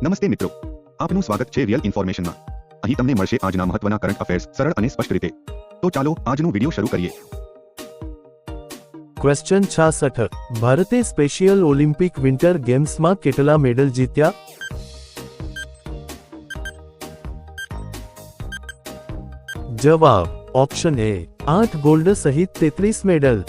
નમસ્તે મિત્રો આપનું સ્વાગત છે રિયલ ઇન્ફોર્મેશનમાં અહીં તમને મળશે આજના મહત્વના કરંટ અફેર્સ સરળ અને સ્પષ્ટ રીતે તો ચાલો આજનું વિડિયો શરૂ કરીએ ક્વેશ્ચન છાસઠ ભારતે સ્પેશિયલ ઓલિમ્પિક વિન્ટર ગેમ્સમાં કેટલા મેડલ જીત્યા જવાબ ઓપ્શન એ આઠ ગોલ્ડ સહિત તેત્રીસ મેડલ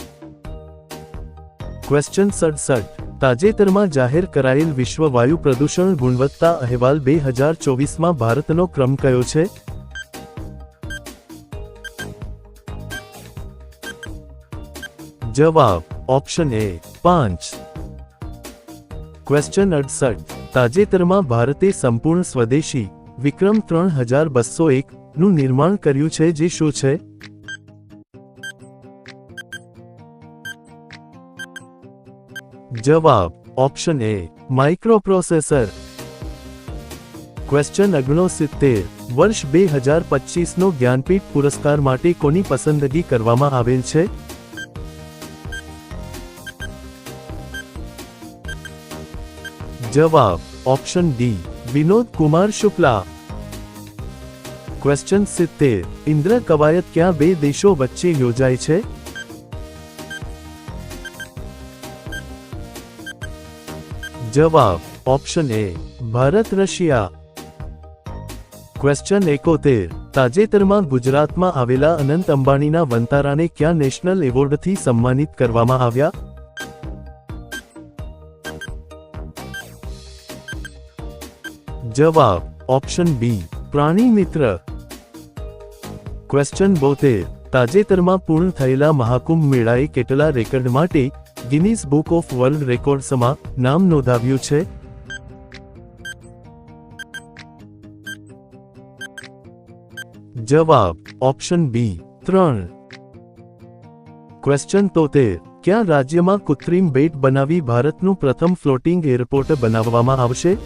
ક્વેશ્ચન સડસઠ તાજેતરમાં જાહેર કરાયેલ વિશ્વ વાયુ પ્રદૂષણ ગુણવત્તા અહેવાલ બે હજાર ચોવીસમાં ભારતનો ક્રમ કયો છે? જવાબ, ઓપ્શન એ, પાંચ. ક્વેશ્ચન અડસઠ. તાજેતરમાં ભારતે સંપૂર્ણ સ્વદેશી વિક્રમ ત્રણ હજાર બસો એક નું નિર્માણ કર્યું છે જે શું છે? જવાબ ઓપ્શન એ માઇક્રોપ્રોસેસર ક્વેશ્ચન ઓગણસિત્તેર, વર્ષ બે હજાર પચીસનો જ્ઞાનપીઠ પુરસ્કાર માટે કોની પસંદગી કરવામાં આવેલ છે? જવાબ option D Vinod Kumar Shukla. Question સિત્તેર, ઇન્દ્ર કવાયત ક્યાં બે દેશો વચ્ચે યોજાય છે? જવાબ option A Bharat Russia question એકોતેર તાજેતરમાં ગુજરાતમાં આવેલા અનંત અંબાણીના વંતારાને ક્યાં નેશનલ એવોર્ડથી સન્માનિત કરવામાં આવ્યા જવાબ ઓપ્શન બી પ્રાણી મિત્ર ક્વેશ્ચન બોતેર તાજેતરમાં પૂર્ણ થયેલા મહાકુંભ મેળાએ કેટલા રેકર્ડ માટે ગિનીસ બુક ઓફ વર્લ્ડ રેકોર્ડ્સમાં નામ નોંધાવ્યું છે? જવાબ, ઓપ્શન બી, ત્રણ. ક્વેશ્ચન તોતેર, ક્યાં રાજ્યમાં કૃત્રિમ બેટ બનાવી ભારતનું પ્રથમ ફ્લોટિંગ એરપોર્ટ બનાવવામાં આવશે?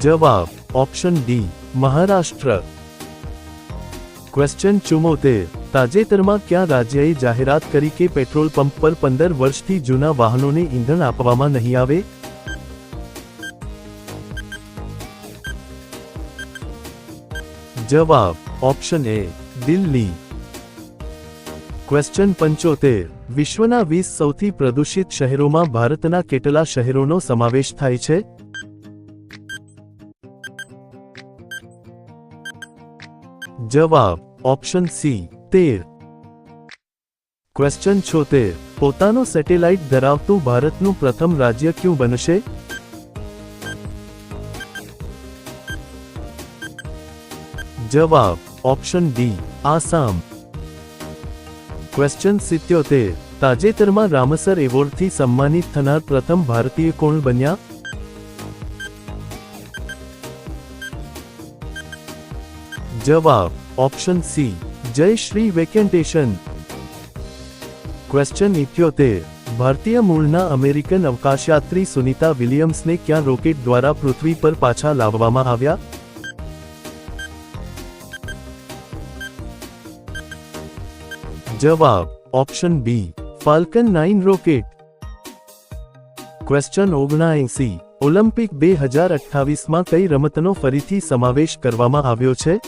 જવાબ, ઓપ્શન ડી, મહારાષ્ટ્ર. ક્વેશ્ચન ચુમોતેર. તાજેતરમાં ક્યાં રાજ્યએ જાહેરાત કરી કે પેટ્રોલ પંપ પર પંદર વર્ષથી જૂના વાહનોને ઈંધણ આપવામાં નહીં આવે? જવાબ ઓપ્શન એ દિલ્હી. ક્વેશ્ચન પંચોતેર. વિશ્વના વીસ સૌથી પ્રદૂષિત શહેરોમાં ભારતના કેટલા શહેરોનો સમાવેશ થાય છે? જવાબ ઓપ્શન સી તેર. ક્વેશ્ચન છોતેર. પોતાનો સેટેલાઇટ ધરાવતું ભારતનું પ્રથમ રાજ્ય ક્યું બનશે? જવાબ ઓપ્શન ડી આસામ. ક્વેશ્ચન સિત્યોતેર. તાજેતરમાં રામસર એવોર્ડથી સન્માનિત થનાર પ્રથમ ભારતીય કોણ બન્યા? જવાબ ઓપ્શન સી જય શ્રી વેકેન્ટેશન ક્વેશ્ચન ઇઠ્યોતેર ભારતીય મૂળના અમેરિકન અવકાશયાત્રી સુનિતા વિલિયમ્સને ક્યાં રોકેટ દ્વારા પૃથ્વી પર પાછા લાવવામાં આવ્યા જવાબ option B Falcon nine rocket question ઓગણાએસી Olympic બે હજાર અઠ્ઠાવીસમાં કઈ રમતનો ફરીથી સમાવેશ કરવામાં આવ્યો છે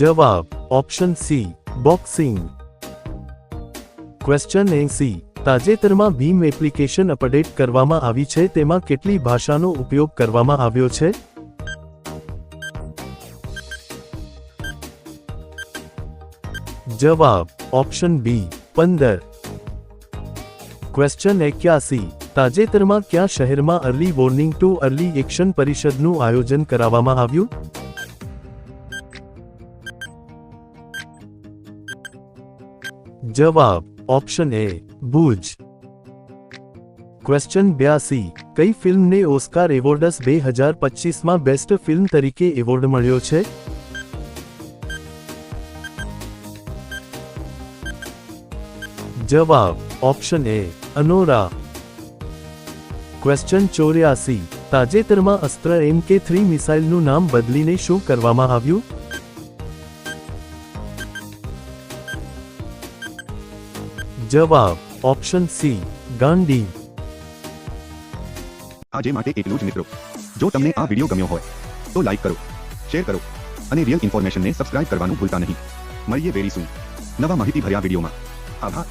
જવાબ ઓપ્શન સી બોક્સિંગ ક્વેશ્ચન એસી તાજેતરમાં ભીમ એપ્લિકેશન અપડેટ કરવામાં આવી છે, તેમાં કેટલી ભાષાનો ઉપયોગ કરવામાં આવ્યો છે? જવાબ ઓપ્શન બી પંદર. ક્વેશ્ચન એક્યાસી, તાજેતરમાં કયા શહેરમાં early warning to early action પરિષદનું આયોજન કરાવવામાં આવ્યું? જવાબ ઓપ્શન એ ભુજ. ક્વેશ્ચન બ્યાસી, કઈ ફિલ્મને ઓસ્કાર એવોર્ડસ બે હજાર પચીસમાં બેસ્ટ ફિલ્મ તરીકે એવોર્ડ મળ્યો છે? જવાબ ઓપ્શન એ અનોરા. ક્વેશ્ચન ચોર્યાસી, તાજેતરમાં અસ્ત્ર એમ કે થ્રી મિસાઇલનું નામ બદલીને શું કરવામાં આવ્યું? જવાબ ઓપ્શન સી ગાંધી. આજે માટે એટલું જ મિત્રો. જો તમને આ વીડિયો ગમ્યો હોય, તો લાઈક કરો શેર કરો, અને રિયલ ઇન્ફોર્મેશનને સબસ્ક્રાઇબ કરવાનું ભૂલતા નહીં. મળીએ વેરી સૂન નવા માહિતી ભર્યા વિડીયોમાં આભાર.